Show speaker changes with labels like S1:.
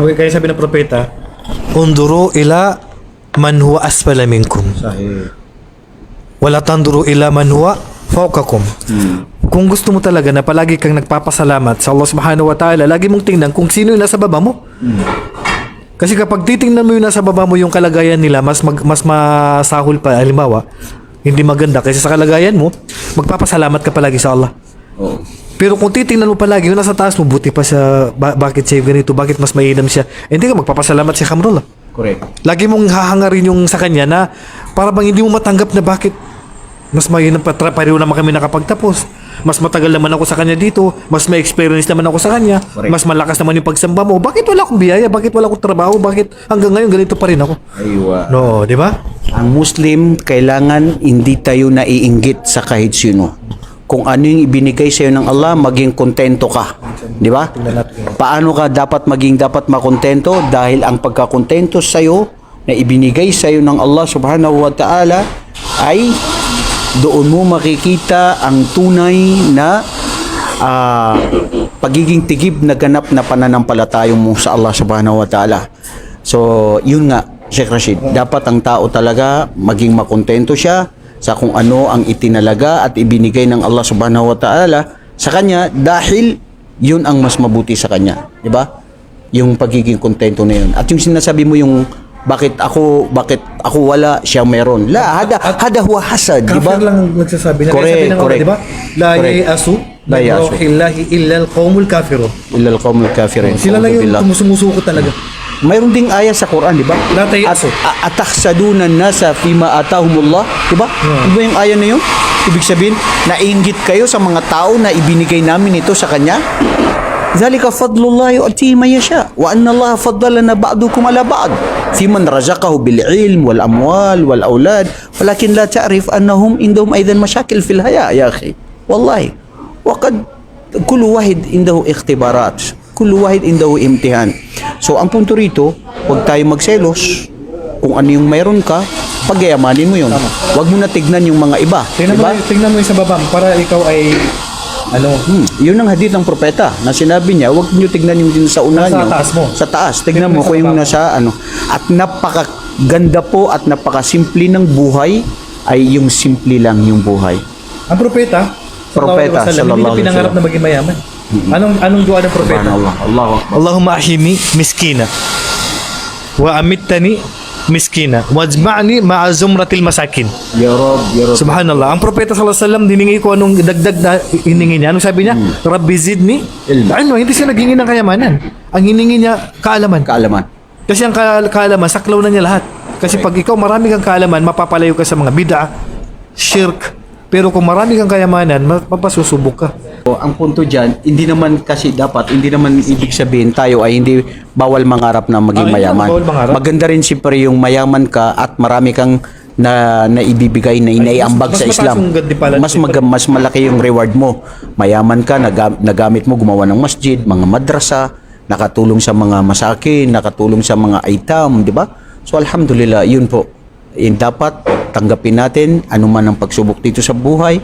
S1: Kaya sabi ng propeta, Unduro ila man huwa asfala minkum.
S2: Sahih.
S1: Wala tanduro ila man huwa fawqakum. Kung gusto mo talaga na palagi kang nagpapasalamat sa Allah Subhanahu wa Ta'ala, lagi mong tingnan kung sino yung nasa baba mo. Kasi kapag titingnan mo yung nasa baba mo yung kalagayan nila, mas mag, mas masahol pa, halimbawa, hindi maganda kasi sa kalagayan mo, magpapasalamat ka palagi sa Allah.
S2: Oo.
S1: Pero kung titingnan mo palagi, yung nasa taas mo, buti pa siya, ba- bakit siya ganito, bakit mas mainam siya, eh, hindi ka magpapasalamat si Khamrullah.
S2: Correct.
S1: Lagi mong hahangarin yung sa kanya na para bang hindi mo matanggap na bakit mas mainam pa, tra- pareho naman kami nakapagtapos. Mas matagal naman ako sa kanya dito, mas may experience naman ako sa kanya,
S2: Correct.
S1: mas malakas naman yung pagsamba mo. Bakit wala akong biyaya? Bakit wala akong trabaho? Bakit hanggang ngayon ganito pa rin ako?
S2: Aywa.
S1: No, di ba?
S3: Ang Muslim, kailangan hindi tayo naiinggit sa kahit sino. Kung ano yung ibinigay sa iyo ng Allah, maging kontento ka. Di ba? Paano ka dapat maging dapat makontento? Dahil ang pagkakontento sa iyo na ibinigay sa iyo ng Allah subhanahu wa ta'ala ay doon mo makikita ang tunay na ah, pagiging tigib na ganap na pananampalataya mo sa Allah subhanahu wa ta'ala. So, yun nga, Sheikh Rashid, dapat ang tao talaga maging makontento siya sa kung ano ang itinalaga at ibinigay ng Allah subhanahu wa ta'ala sa kanya dahil yun ang mas mabuti sa kanya. Di ba? Yung pagiging kontento na yun. At yung sinasabi mo yung bakit ako bakit ako wala siya meron la hada hada huwa hasad di ba
S1: lang ang nagsasabi na.
S3: Correct,
S1: sabi ng
S3: correct.
S1: di ba? La yayasu
S3: La
S1: min
S3: yayasu.
S1: rawhillahi illa al-qawmul kafirun.
S3: illa al-qawmul kafirin
S1: Sila lang yung tumusumusuko talaga.
S3: Mayroon ding aya sa Quran, di ba?
S1: La tayasu.
S3: At atahsaduna nasa fima atahumullah, di ba? Di ba yung aya na yun? Ibig sabihin, nainggit kayo sa mga tao na ibinigay namin ito sa kanya? ذلك فضل الله يؤتيه من يشاء وأن الله فضلنا بعضكم على بعض في من رزقه بالعلم والأموال والأولاد ولكن لا تعرف أنهم عندهم أيضا مشاكل في الحياة يا أخي والله وقد كل واحد عنده اختبارات kuluwahin indaw imtihan. So ang punto rito, huwag tayo magselos kung ano yung mayroon ka, pagyayamanin mo yun. Huwag mo na tignan yung mga iba.
S1: Tignan,
S3: diba?
S1: mo, tignan mo yung sa babam para ikaw ay ano?
S3: Hmm, yun ang hadith ng propeta na sinabi niya, huwag niyo tignan yung din sa
S1: una
S3: niyo.
S1: Sa taas mo.
S3: Sa taas. Tignan, mo kung yung nasa ano. At napakaganda po at napakasimple ng buhay ay yung simple lang yung buhay.
S1: Ang propeta?
S3: Propeta,
S1: sallallahu alaihi wasallam.
S3: Yung
S1: pinangarap na maging mayaman. Anong anong dua ng propeta?
S3: Subhanallah. Allahu Akbar.
S1: Allahumma ahini miskina wa amittani miskina wajma'ni ma'a zumratil masakin.
S3: Ya Rab, Ya Rab.
S1: Subhanallah. Ang propeta sallallahu alaihi wasallam hiningi ko anong dagdag na hiningi niya. Anong sabi niya? Rabbi zidni
S3: Ilma.
S1: Ano, hindi siya naghingi ng kayamanan. Ang hiningi niya kaalaman.
S3: Kaalaman.
S1: Kasi ang ka- kaalaman, saklaw na niya lahat. Kasi pag ikaw marami kang kaalaman, mapapalayo ka sa mga bid'a, shirk. Pero kung marami kang kayamanan, ma- mapasusubok ka.
S3: So, ang punto dyan, hindi naman kasi dapat, hindi naman ibig sabihin tayo ay hindi bawal mangarap na maging
S1: Ah,
S3: mayaman.
S1: bawal mangarap.
S3: Maganda rin siyempre yung mayaman ka at marami kang na naibibigay na inaiambag sa Islam. Mas mag, mas malaki yung reward mo. Mayaman ka, nag, nagamit mo gumawa ng masjid, mga madrasa, nakatulong sa mga masakin, nakatulong sa mga aitam, di ba? So alhamdulillah, yun po. Dapat tanggapin natin anuman ang pagsubok dito sa buhay